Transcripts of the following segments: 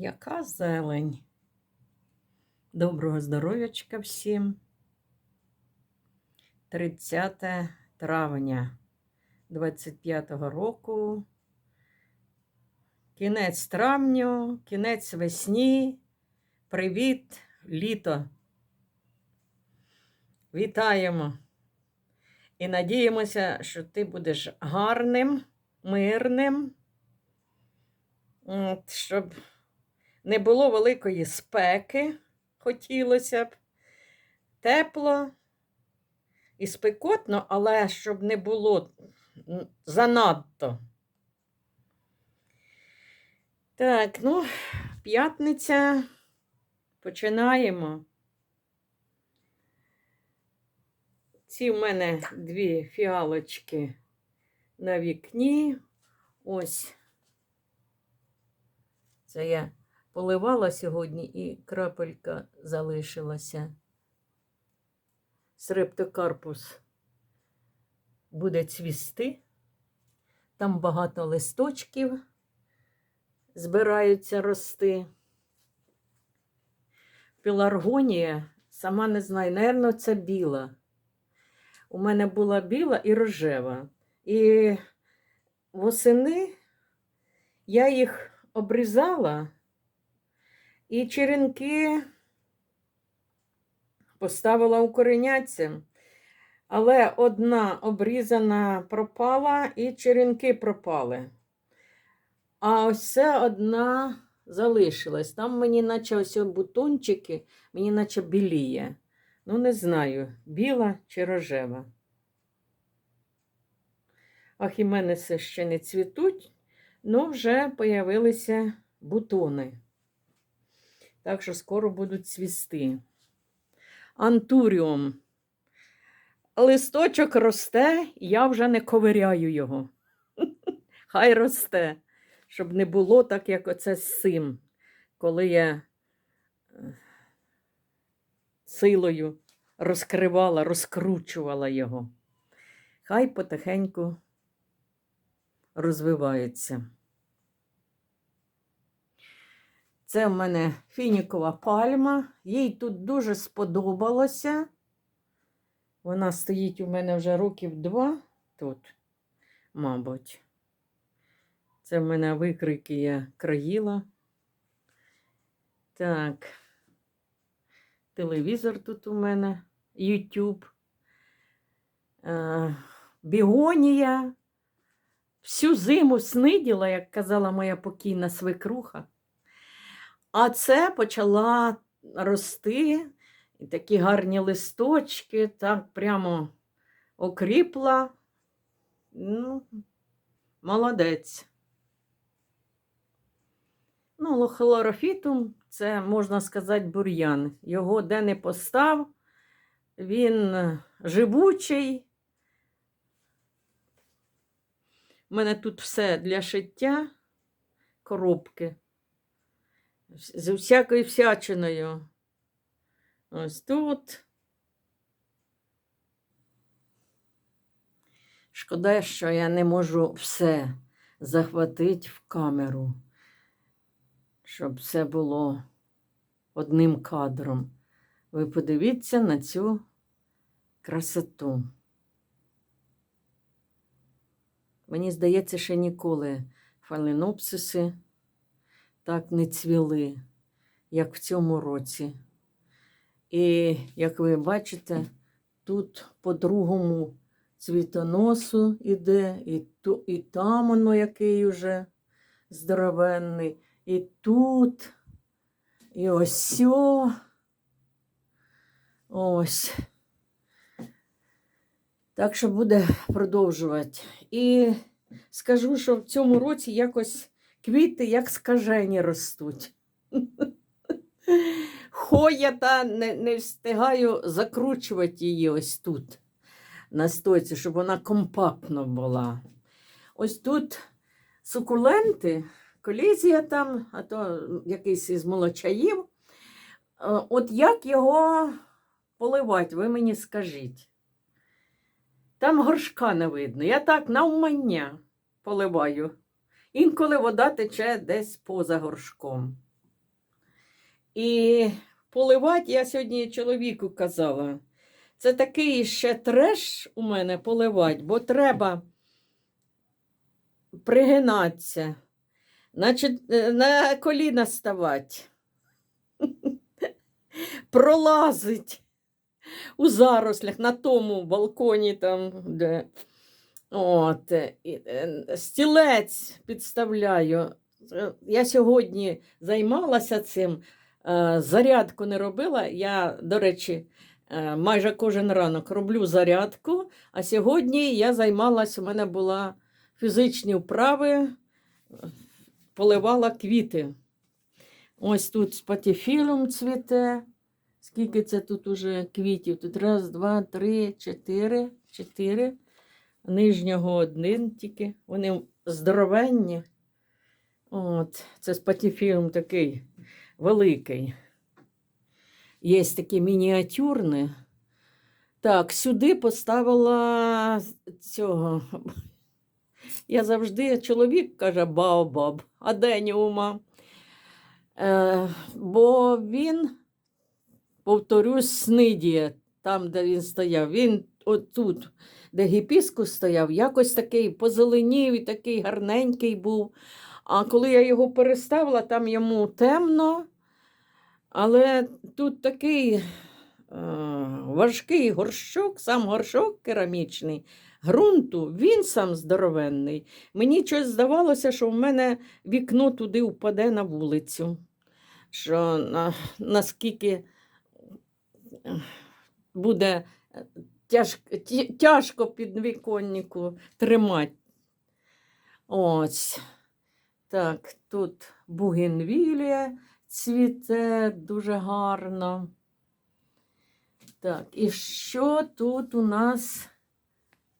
Яка зелень? Доброго здоров'ячка всім. 30 травня 25-го року. Кінець травню, кінець весні. Привіт, літо. Вітаємо. І надіємося, що ти будеш гарним, мирним, щоб не було великої спеки, хотілося б. Тепло і спекотно, але щоб не було занадто. Так, ну, п'ятниця. Починаємо. Ці в мене дві фіалочки на вікні. Ось. Це я поливала сьогодні і крапелька залишилася. Срептокарпус буде цвісти. Там багато листочків збираються рости. Піларгонія, сама не знаю, напевно, це біла. У мене була біла і рожева. І восени я їх обрізала, і черенки поставила у укореняться. Але одна обрізана пропала, і черенки пропали. А ось це одна залишилась. Там мені, наче ось бутончики, мені наче біліє. Ну, не знаю, біла чи рожева. Ахіменеси ще не цвітуть, ну вже появилися бутони. Так що скоро будуть цвісти. Антуріум. Листочок росте, я вже не ковиряю його. Хай росте, щоб не було так, як оце з цим, коли я е, силою розкривала, розкручувала його. Хай потихеньку розвивається. Це в мене фінікова пальма. Їй тут дуже сподобалося. Вона стоїть у мене вже років два тут, мабуть. Це в мене викрики я країла. Так. Телевізор тут у мене, YouTube. Бігонія. Всю зиму сниділа, як казала моя покійна свекруха. А це почала рости, і такі гарні листочки, так прямо окріпла. Ну, молодець. Ну, лохлорофітум це, можна сказати, бур'ян. Його де не постав, він живучий. У мене тут все для шиття, коробки. З всякою всячиною. Ось тут. Шкода, що я не можу все захватити в камеру, щоб все було одним кадром. Ви подивіться на цю красоту. Мені здається, що ніколи фаленопсиси так не цвіли, як в цьому році. І, як ви бачите, тут по другому цвітоносу іде, і, ту, і там воно який уже здоровенний, і тут, і ось. Ось. Так що буде продовжувати. І скажу, що в цьому році якось квіти як скажені ростуть. Хоя та не, не встигаю закручувати її ось тут, на стойці, щоб вона компактно була. Ось тут сукуленти, колізія там, а то якийсь із молочаїв. Е, От як його поливати, ви мені скажіть. Там горшка не видно. Я так навмання поливаю. Інколи вода тече десь поза горшком. І поливати я сьогодні чоловіку казала. Це такий ще треш у мене поливати, бо треба пригинатися, значить, е, на коліна ставати, пролазить у зарослях на тому балконі, там, де От, е, е, стілець підставляю. Е, Я сьогодні займалася цим, зарядку не робила. Я, до речі, майже кожен ранок роблю зарядку, а сьогодні я займалася, у мене була фізичні вправи, поливала квіти. Ось тут спатіфілум цвіте. Скільки це тут уже квітів? Тут раз, два, три, чотири, чотири. Нижнього один тільки. Вони здоровенні. От, це спатіфілм такий великий. Є такі мініатюрні. Так, сюди поставила цього. Я завжди чоловік каже Баобаб, а Деніума. Е, бо він, повторюсь, снидіє, там, де він стояв. Він отут, де гіпіскус стояв, якось такий позеленів і такий гарненький був. А коли я його переставила, там йому темно. Але тут такий е, важкий горщок, сам горщок керамічний, ґрунту, він сам здоровенний. Мені щось здавалося, що в мене вікно туди впаде на вулицю. Що на, наскільки е, буде е, тяж, тяжко під віконнику тримати. Ось. Так, тут бугенвілія цвіте дуже гарно. Так, і що тут у нас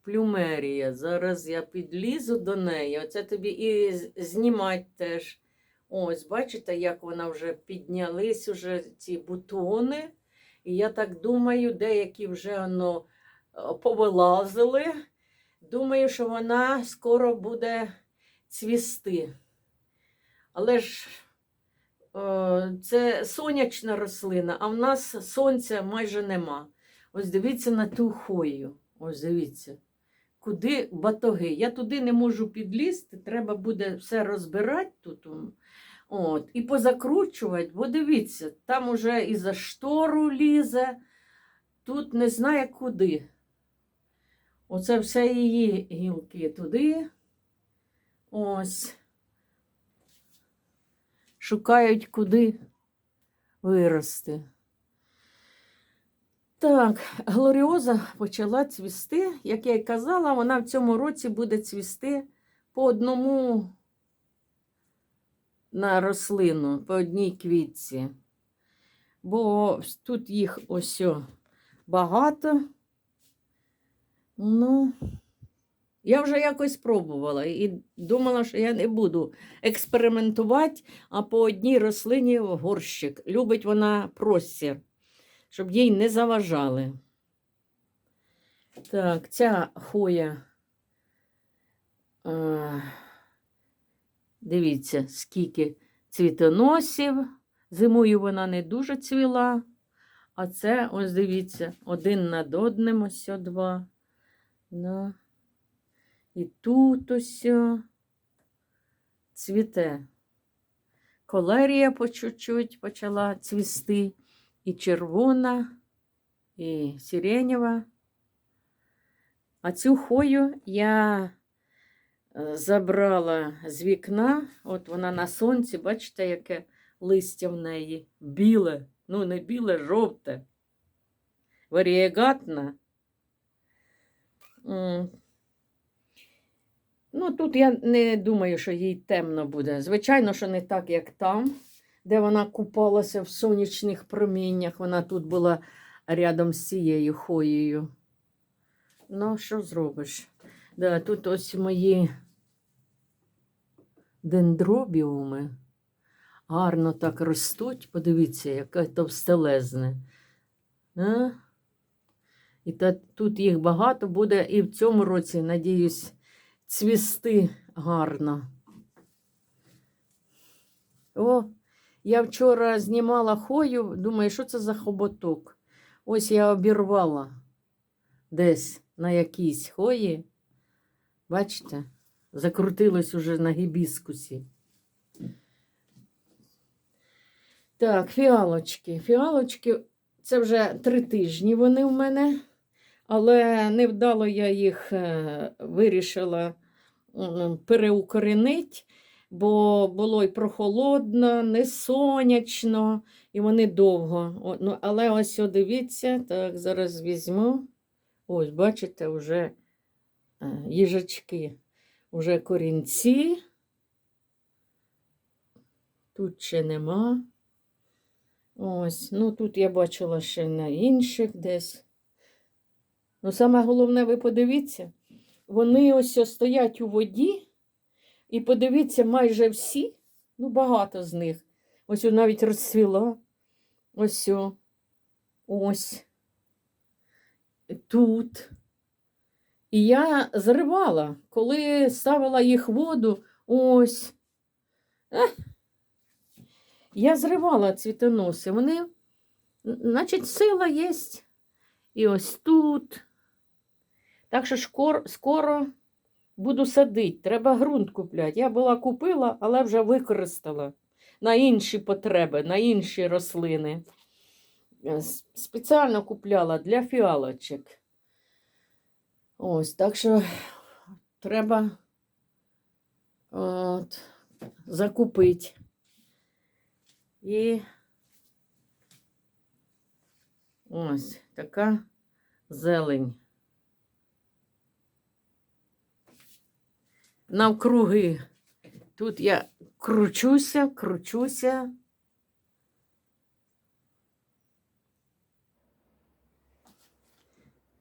плюмерія? Зараз я підлізу до неї. Оце тобі і з- знімати теж. Ось, бачите, як вона вже піднялись уже ці бутони. І я так думаю, деякі вже воно повилазили. Думаю, що вона скоро буде цвісти. Але ж е, це сонячна рослина, а в нас сонця майже нема. Ось дивіться на ту хою. Ось дивіться. Куди батоги? Я туди не можу підлізти, треба буде все розбирати тут. От, і позакручувати, бо дивіться, там уже і за штору лізе, тут не знає куди. Оце все її гілки туди. Ось. Шукають, куди вирости. Так, глоріоза почала цвісти. Як я й казала, вона в цьому році буде цвісти по одному на рослину, по одній квітці. Бо тут їх ось багато. Ну, я вже якось пробувала і думала, що я не буду експериментувати, а по одній рослині горщик. Любить вона простір, щоб їй не заважали. Так, ця хоя. А, дивіться, скільки цвітоносів. Зимою вона не дуже цвіла. А це, ось дивіться, один над одним, ось два. Да. І тут ось цвіте. Колерія по чуть-чуть почала цвісти. І червона, і сиренєва. А цю хою я е, забрала з вікна. От вона на сонці, бачите, яке листя в неї. Біле. Ну, не біле, жовте. Варієгатна. Ну, тут я не думаю, що їй темно буде. Звичайно, що не так, як там, де вона купалася в сонячних проміннях. Вона тут була рядом з цією хоєю. Ну, що зробиш? Да, тут ось мої дендробіуми. Гарно так ростуть. Подивіться, яке товстелезне. А? І тут їх багато буде і в цьому році, надіюсь, цвісти гарно. О, Я вчора знімала хою, думаю, що це за хоботок. Ось я обірвала десь на якійсь хої. Бачите, закрутилось уже на гібіскусі. Так, фіалочки. Фіалочки це вже три тижні вони в мене, але невдало я їх е, вирішила переукоренити, бо було й прохолодно, не сонячно, і вони довго. Ну, але ось дивіться, так, зараз візьму. Ось, бачите, вже е, їжачки, вже корінці. Тут ще нема. Ось, ну тут я бачила ще на інших десь. Ну, саме головне, ви подивіться, вони ось стоять у воді, і подивіться, майже всі, ну багато з них. Ось навіть розцвіла. Ось ось. Тут. І я зривала, коли ставила їх воду, ось. Ех. Я зривала цвітоноси. Вони, значить, сила є. І ось тут. Так що шкор, скоро буду садити. Треба ґрунт купляти. Я була купила, але вже використала на інші потреби, на інші рослини. Е, Спеціально купляла для фіалочок. Ось, так що треба от, закупити. І ось така зелень. Навкруги. Тут я кручуся, кручуся.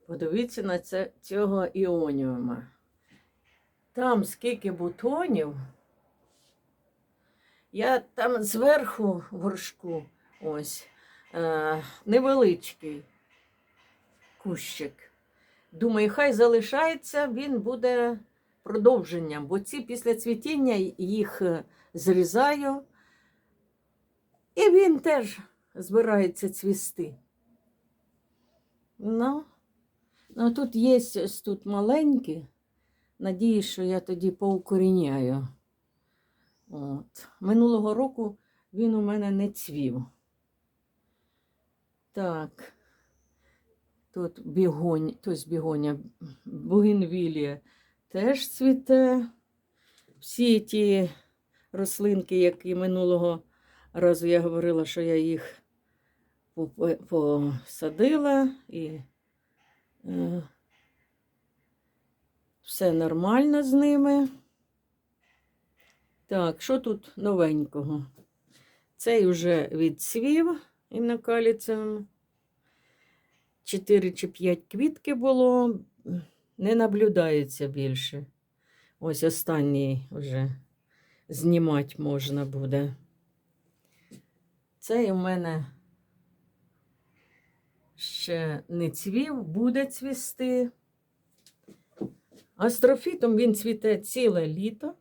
Подивіться на це, цього іоніума. Там скільки бутонів. Я там зверху горшку, ось, е, невеличкий кущик. Думаю, хай залишається, він буде продовженням, бо ці після цвітіння їх е, зрізаю, і він теж збирається цвісти. Ну, ну тут є тут маленькі. Надіюсь, що я тоді поукоріняю. От. Минулого року він у мене не цвів. Так. Тут бігонь, тобто бігоня, бугенвілія теж цвіте. Всі ті рослинки, які минулого разу я говорила, що я їх посадила і е, все нормально з ними. Так, що тут новенького? Цей вже відцвів інокаліцем. Чотири чи п'ять квітки було, не наблюдається більше. Ось останній вже знімати можна буде. Цей у мене ще не цвів, буде цвісти. Астрофітом він цвіте ціле літо.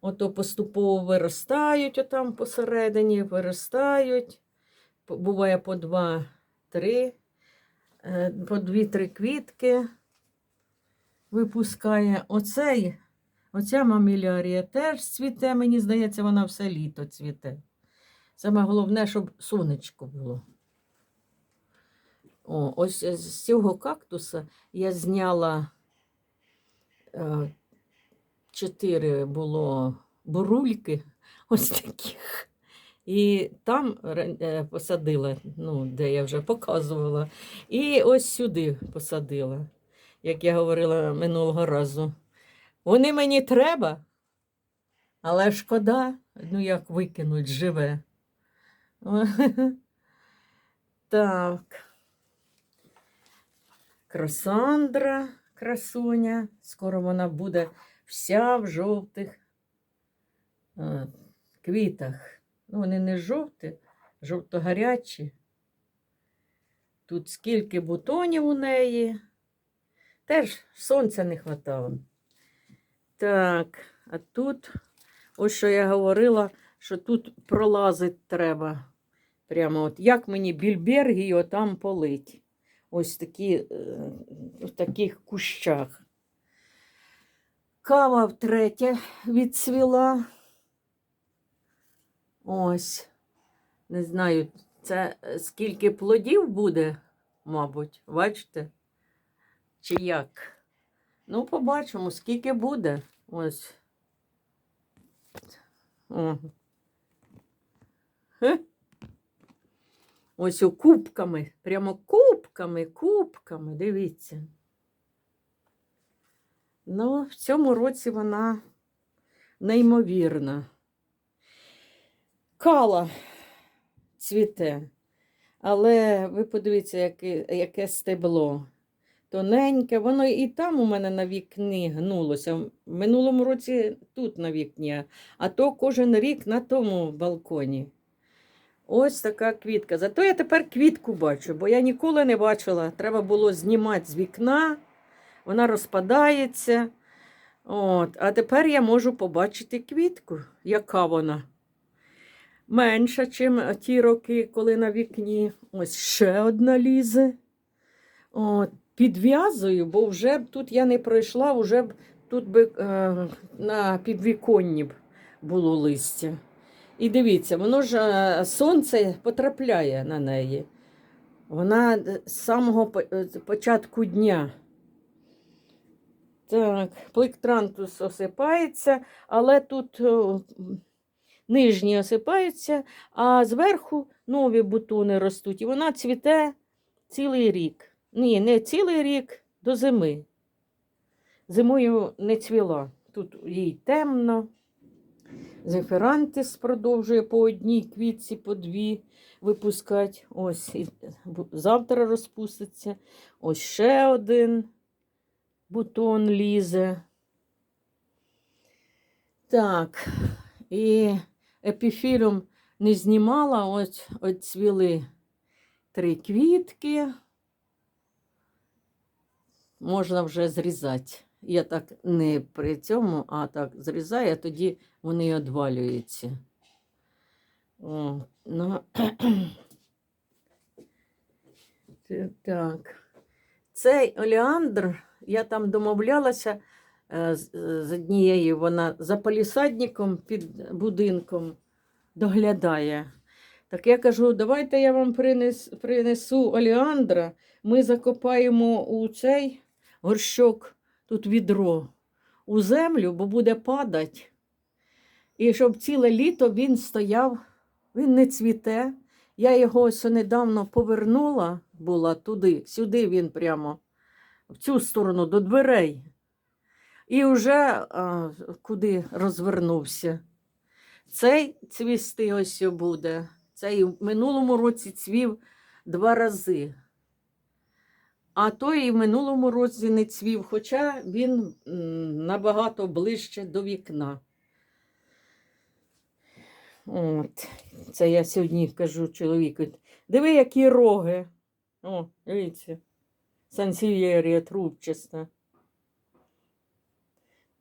Ото поступово виростають отам посередині, виростають. Буває по два-три, е, по дві-три квітки випускає. Оцей, оця мамілярія теж цвіте, мені здається, вона все літо цвіте. Саме головне, щоб сонечко було. О, ось з цього кактуса я зняла е, чотири було бурульки, ось таких. І там е, посадила, ну, де я вже показувала. І ось сюди посадила, як я говорила минулого разу. Вони мені треба, але шкода, ну як викинуть живе. Так. Красандра, красуня. Скоро вона буде вся в жовтих е, квітах. Ну, вони не жовті, жовто-гарячі. Тут скільки бутонів у неї. Теж сонця не хватало. Так, а тут, ось що я говорила, що тут пролазить треба. Прямо от як мені більбергію отам полить. Ось такі, е, в таких кущах. Кава втретє відцвіла. Ось. Не знаю, це е, скільки плодів буде, мабуть, бачите? Чи як? Ну, побачимо, скільки буде. Ось. О. Ось у кубками, прямо кубками, кубками, дивіться. Ну, в цьому році вона неймовірна. Кала цвіте, але ви подивіться, яке, яке стебло. Тоненьке, воно і там у мене на вікні гнулося. В минулому році тут на вікні, а то кожен рік на тому балконі. Ось така квітка. Зато я тепер квітку бачу, бо я ніколи не бачила. Треба було знімати з вікна, вона розпадається. От. А тепер я можу побачити квітку, яка вона. Менша, ніж ті роки, коли на вікні. Ось ще одна лізе. От. Підв'язую, бо вже б тут я не пройшла, вже б тут би е, на підвіконні б було листя. І дивіться, воно ж е, сонце потрапляє на неї. Вона е, з самого е, початку дня. Так, плектрантус осипається, але тут о, м, нижні осипаються, а зверху нові бутони ростуть. І вона цвіте цілий рік. Ні, не цілий рік до зими. Зимою не цвіла. Тут їй темно. Зефірантис продовжує по одній квітці, по дві випускати. Ось і завтра розпуститься. Ось ще один бутон лізе. Так, і епіфілюм не знімала, ось цвіли три квітки. Можна вже зрізати. Я так не при цьому, а так зрізаю, а тоді вони відвалюються. О, ну, так. Цей олеандр, я там домовлялася е, з, з однією, вона за палісадником під будинком доглядає. Так я кажу, давайте я вам принес, принесу олеандра, ми закопаємо у цей горщок, тут відро, у землю, бо буде падати. І щоб ціле літо він стояв, він не цвіте. Я його ось недавно повернула була туди, сюди він прямо, в цю сторону, до дверей. І вже а, куди розвернувся. Цей цвісти ось буде. Цей в минулому році цвів два рази. А той і в минулому році не цвів, хоча він набагато ближче до вікна. От. Це я сьогодні кажу чоловіку. Диви, які роги. О, дивіться. Сансів'єрія трубчаста.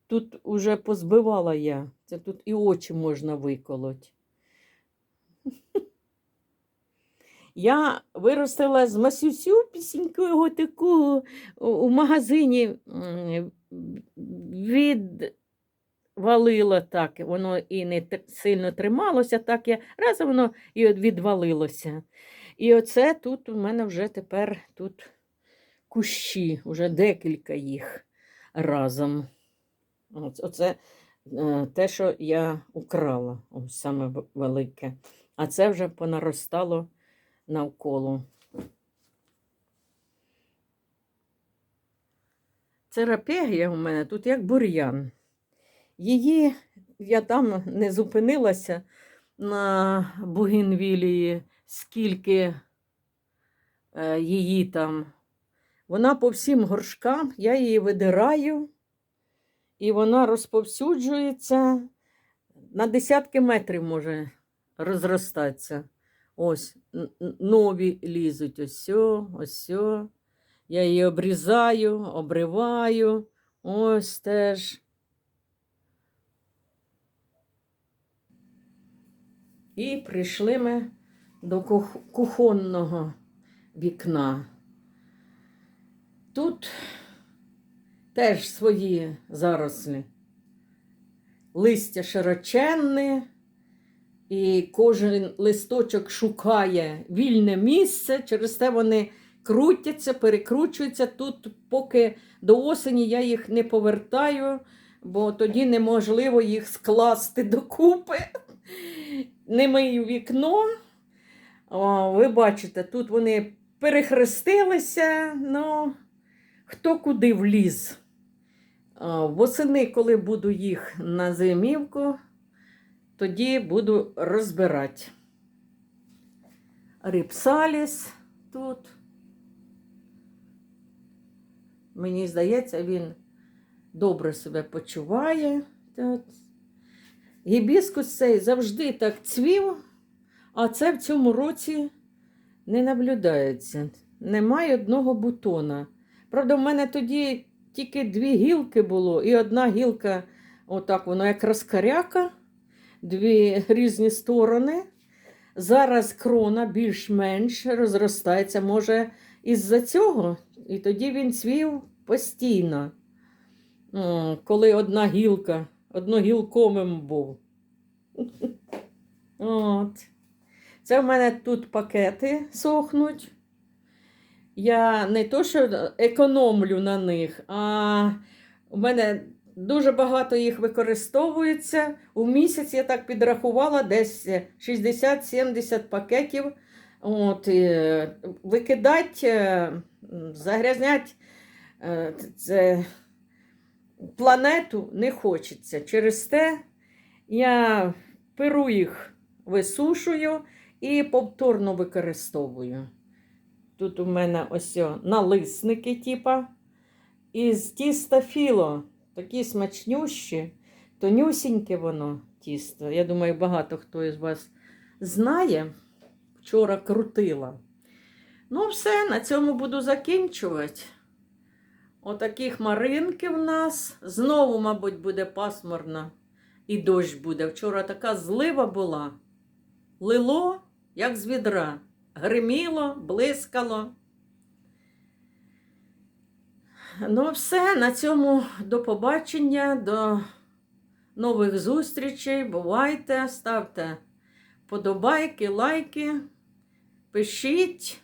Тут уже позбивала я. Це тут і очі можна виколоть. Я виростила з Масюсю пісінького таку у- магазині м, відвалило так. Воно і не сильно трималося, так я раз воно і відвалилося. І оце тут у мене вже тепер тут кущі, вже декілька їх разом. Оце, е, те, що я украла, саме велике. А це вже понаростало навколо. Це рапегія у мене тут як бур'ян. Її я там не зупинилася на Бугінвілії, скільки е, її там. Вона по всім горшкам, я її видираю, і вона розповсюджується на десятки метрів може розростатися. Ось нові лізуть. Ось, сьо, ось. Я її обрізаю, обриваю. Ось теж. І прийшли ми до кухонного вікна. Тут теж свої зарослі. Листя широченне, і кожен листочок шукає вільне місце, через те вони крутяться, перекручуються. Тут, поки до осені я їх не повертаю, бо тоді неможливо їх скласти докупи. Не мию вікно. О, ви бачите, тут вони перехрестилися, ну, хто куди вліз. Восени, коли буду їх на зимівку, тоді буду розбирати. Рипсаліс тут. Мені здається, він добре себе почуває. Гібіскус цей завжди так цвів, а це в цьому році не наблюдається. Немає одного бутона. Правда, в мене тоді тільки дві гілки було, і одна гілка, отак воно як розкаряка, дві різні сторони. Зараз крона більш-менш розростається, може, із-за цього. І тоді він цвів постійно. Коли одна гілка, одногілковим був. От. Це в мене тут пакети сохнуть. Я не то, що економлю на них, а у мене дуже багато їх використовується. У місяць я так підрахувала десь 60-70 пакетів. От, е, викидать, е, загрязнять е, це, планету не хочеться. Через те я перу їх висушую і повторно використовую. Тут у мене ось о, налисники, типа, із тіста філо. Такі смачнющі, тонюсіньке воно тісто. Я думаю, багато хто із вас знає. Вчора крутила. Ну, все, на цьому буду закінчувати. Отакі хмаринки в нас. Знову, мабуть, буде пасмурно і дощ буде. Вчора така злива була. Лило, як з відра. Гриміло, блискало. Ну, все, на цьому до побачення, до нових зустрічей. Бувайте, ставте подобайки, лайки, пишіть.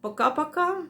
Пока-пока.